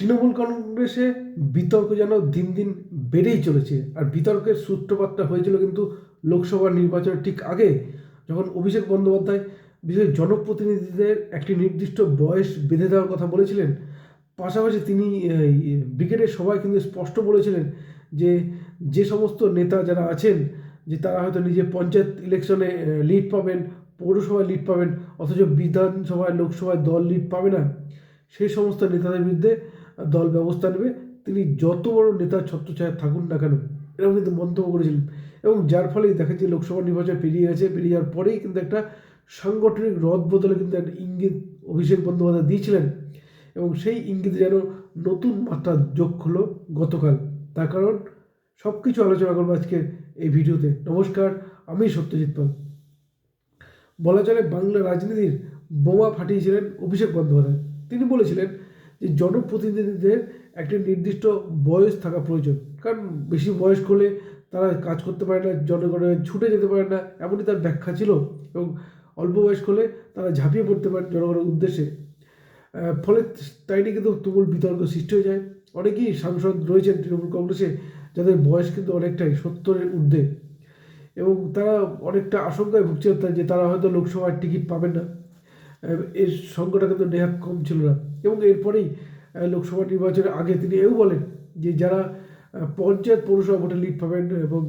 তৃণমূল কংগ্রেসে বিতর্ক যেন দিন দিন বেড়েই চলেছে। আর বিতর্কের সূত্রপাতটা হয়েছিল কিন্তু লোকসভা নির্বাচনের ঠিক আগে, যখন অভিষেক বন্দ্যোপাধ্যায় বিশেষ জনপ্রতিনিধিদের একটি নির্দিষ্ট বয়স বেঁধে দেওয়ার কথা বলেছিলেন, পাশাপাশি তিনি ব্রিগেডের সবাই কিন্তু স্পষ্ট বলেছিলেন যে যে সমস্ত নেতা যারা আছেন, যে তারা হয়তো নিজে পঞ্চায়েত ইলেকশনে লিড পাবেন, পৌরসভায় লিড পাবেন, অথচ বিধানসভায়, লোকসভায় দল লিড পাবে না, সেই সমস্ত নেতাদের বিরুদ্ধে দল ব্যবস্থা নেবে, তিনি যত বড় নেতা ছত্রছায়া থাকুন না কেন, এরকম কিন্তু মন্তব্য করেছিলেন। এবং যার ফলেই দেখা যাচ্ছে লোকসভা নির্বাচন পেরিয়ে গেছে, পেরিয়ে যাওয়ার পরেই কিন্তু একটা সাংগঠনিক রদ বদলে কিন্তু একটা ইঙ্গিত অভিষেক বন্দ্যোপাধ্যায় দিয়েছিলেন। এবং সেই ইঙ্গিতে যেন নতুন মাত্রা যোগ হলো গতকাল। তার কারণ সব কিছু আলোচনা করব আজকে এই ভিডিওতে। নমস্কার, আমি সত্যজিৎ পাল। বলা চলে বাংলা রাজনীতির বোমা ফাটিয়েছিলেন অভিষেক বন্দ্যোপাধ্যায়। তিনি বলেছিলেন যে জনপ্রতিনিধিদের একটি নির্দিষ্ট বয়স থাকা প্রয়োজন। কারণ বেশি বয়স্ক হলে তারা কাজ করতে পারে না জনগণের ছুটে যেতে পারে না, এমনই তার ব্যাখ্যা ছিল এবং অল্প বয়স হলে তারা ঝাঁপিয়ে পড়তে পারে জনগণের উদ্দেশ্যে। ফলে তাই নিয়ে কিন্তু তুমুল বিতর্ক সৃষ্টি হয়ে যায়। অনেকেই সাংসদ রয়েছেন তৃণমূল কংগ্রেসে, যাদের বয়স কিন্তু অনেকটাই সত্তরের ঊর্ধ্বে। এবং তারা অনেকটা আশঙ্কায় ভুগছিল তা- যে তারা হয়তো লোকসভার টিকিট পাবেন না। এর সংখ্যাটা কিন্তু নেহাত কম ছিল না। এবং এরপরেই লোকসভা নির্বাচনের আগে তিনি এও বলেন যে যারা পঞ্চায়েত পৌরসভা ভোটে লিড পাবেন এবং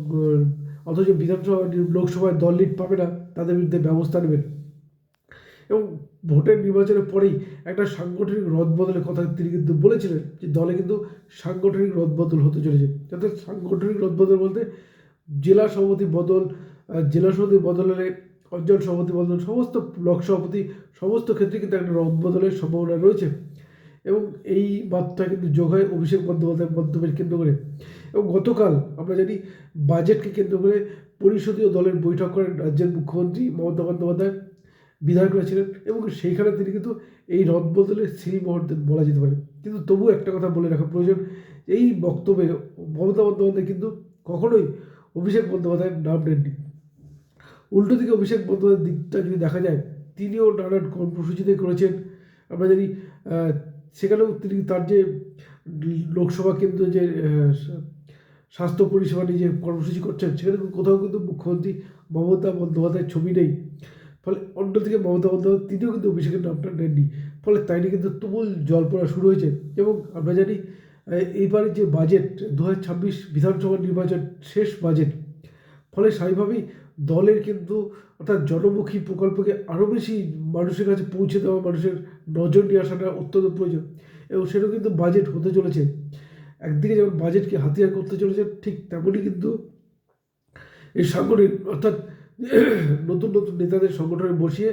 অথচ বিধানসভা লোকসভায় দল লিড পাবে না, তাদের বিরুদ্ধে ব্যবস্থা নেবেন। এবং ভোটের নির্বাচনের পরেই একটা সাংগঠনিক রদবদলের কথা তিনি কিন্তু বলেছিলেন যে দলে কিন্তু সাংগঠনিক রদবদল হতে চলেছে। যাতে সাংগঠনিক রদবদল বলতে, জেলা সভাপতি বদল জেলা সভাপতি বদল হলে অঞ্চল সভাপতি বদল সমস্ত ব্লক সভাপতি, সমস্ত ক্ষেত্রে কিন্তু একটা রদ বদলের সম্ভাবনা রয়েছে। এবং এই মাত্রা কিন্তু যোগ হয় অভিষেক বন্দ্যোপাধ্যায় মন্তব্যের কেন্দ্র করে। এবং গতকাল আমরা জানি বাজেটকে কেন্দ্র করে পরিষদীয় দলের বৈঠক করেন রাজ্যের মুখ্যমন্ত্রী মমতা বন্দ্যোপাধ্যায় বিধায়করা ছিলেন এবং সেইখানে তিনি কিন্তু এই রদ বদলের সেই মুহূর্তে বলা যেতে পারে। কিন্তু তবুও একটা কথা বলে রাখা প্রয়োজন, এই বক্তব্যে মমতা বন্দ্যোপাধ্যায় কিন্তু কখনোই অভিষেক বন্দ্যোপাধ্যায়ের নাম নেননি। উল্টো দিকে অভিষেক বন্দ্যোপাধ্যায়ের দিকটা যদি দেখা যায়, তিনিও নানান কর্মসূচিতে করেছেন। আমরা জানি সেখানেও তিনি তার যে লোকসভা কেন্দ্র যে স্বাস্থ্য পরিষেবা নিয়ে যে কর্মসূচি করছেন, সেখানে কোথাও কিন্তু মুখ্যমন্ত্রী মমতা বন্দ্যোপাধ্যায়ের ছবি নেই। ফলে অন্যদিকে মমতা বন্দ্যোপাধ্যায় তিনিও কিন্তু অভিষেকের নামটা নেননি। ফলে তাই কিন্তু তুমুল জল পড়া শুরু হয়েছে। এবং আমরা জানি এইবারে যে বাজেট, দু হাজার ছাব্বিশ বিধানসভা নির্বাচন শেষ বাজেট, ফলে স্বাভাবিকভাবেই দলের কিন্তু অর্থাৎ জনমুখী প্রকল্পকে আরও বেশি মানুষের কাছে পৌঁছে দেওয়া, মানুষের নজর নিয়ে আসাটা অত্যন্ত প্রয়োজন এবং সেটাও কিন্তু বাজেট হতে চলেছে। একদিকে যেমন বাজেটকে হাতিয়ার করতে চলেছে, ঠিক তেমনই কিন্তু এই সাংগঠনিক অর্থাৎ নতুন নতুন নেতাদের সংগঠনে বসিয়ে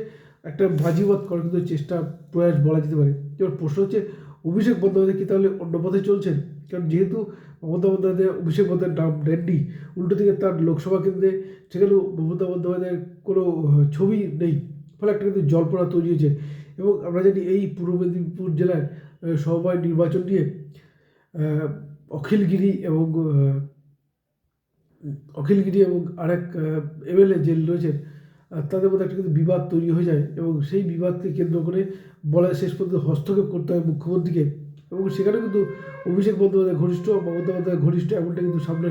একটা বাজিবাদ করার কিন্তু চেষ্টা, প্রয়াস বলা যেতে পারে। এবার প্রশ্ন হচ্ছে অভিষেক বন্দ্যোপাধ্যায় কি তাহলে অন্য পথে চলছেন? কারণ যেহেতু মমতা বন্দ্যোপাধ্যায়, অভিষেক বন্দ্যোপাধ্যায়ের নাম নেননি উল্টো দিকে তার লোকসভা কেন্দ্রে সেখানেও মমতা বন্দ্যোপাধ্যায়ের কোনো ছবি নেই। ফলে একটা কিন্তু জল্পনা তৈরি হয়েছে। এবং আমরা জানি এই পূর্ব মেদিনীপুর জেলার সমবায় নির্বাচন নিয়ে অখিলগিরি এবং অখিলগিরি এবং আরেক এমএলএ যে রয়েছেন তাদের মধ্যে একটা কিন্তু বিবাদ তৈরি হয়ে যায় এবং সেই বিবাদকে কেন্দ্র করে বলা শেষ পর্যন্ত হস্তক্ষেপ করতে হয় মুখ্যমন্ত্রীকে। এবং সেখানে কিন্তু অভিষেক বন্দ্যোপাধ্যায় ঘনিষ্ঠ মমতা বন্দ্যোপাধ্যায় ঘনিষ্ঠ এমনটা কিন্তু সামনে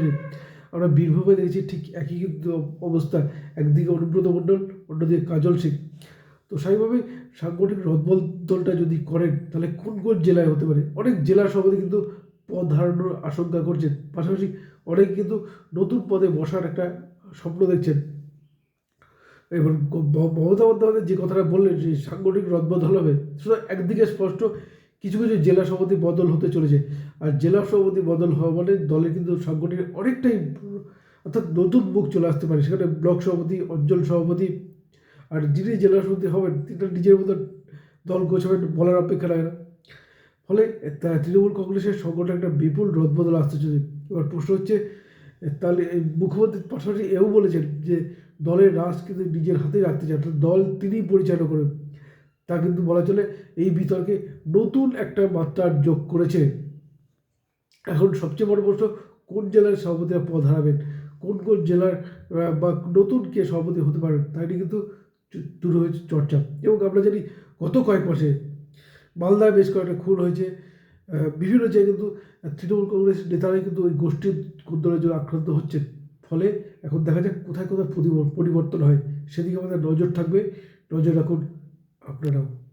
আমরা বীরভূমে দেখেছি ঠিক একই কিন্তু অবস্থা। একদিকে অনুব্রত মণ্ডল, অন্যদিকে কাজল সিং। তো স্বাভাবিকভাবেই সাংগঠনিক রদবদলটা যদি করেন, তাহলে কোন কোন জেলায় হতে পারে? অনেক জেলা সভাপতি কিন্তু পদ হারানোর আশঙ্কা করছেন। পাশাপাশি অনেক কিন্তু নতুন পদে বসার একটা স্বপ্ন দেখছেন। ম- মমতা বন্দ্যোপাধ্যায় যে কথাটা বললেন, যে সাংগঠনিক রদবদল হবে, সেটা একদিকে স্পষ্ট, কিছু কিছু জেলা সভাপতি বদল হতে চলেছে। আর জেলা সভাপতি বদল হওয়া মানে দলে কিন্তু সাংগঠনিক অনেকটাই অর্থাৎ নতুন মুখ চলে আসতে পারে। সেখানে ব্লক সভাপতি, অঞ্চল সভাপতি, আর যিনি জেলা সভাপতি হবেন, তিনি নিজের মতো দল গোছাবেন বলার অপেক্ষা রাখে না। ফলে তৃণমূল কংগ্রেসের সংগঠনে একটা বিপুল রদবদল আসতে চলেছে। এবার প্রশ্ন হচ্ছে, তাহলে এই মুখ্যমন্ত্রী পাশাপাশি এও বলেছেন যে দলের রাজ কিন্তু নিজের হাতে রাখতে চান অর্থাৎ দল তিনিই পরিচালনা করেন। তা কিন্তু বলা চলে এই বিতর্কে নতুন একটা মাত্রা যোগ করেছে। এখন সবচেয়ে বড় প্রশ্ন, কোন জেলার সভাপতিরা পদ হারাবেন? কোন কোন জেলার বা নতুন কে সভাপতি হতে পারেন? তাই নিয়ে কিন্তু শুরু হয়েছে চর্চা। এবং আমরা জানি গত কয়েক মাসে মালদায় বেশ কয়েকটা খুন হয়েছে। বিভিন্ন জায়গায় কিন্তু তৃণমূল কংগ্রেস নেতারাই কিন্তু ওই গোষ্ঠীর জন্য আক্রান্ত হচ্ছে ফলে এখন দেখা যাক কোথায় কোথায় পরিবর্তন হয়। সেদিকে আমাদের নজর থাকবে। নজর রাখুন আপনারাও।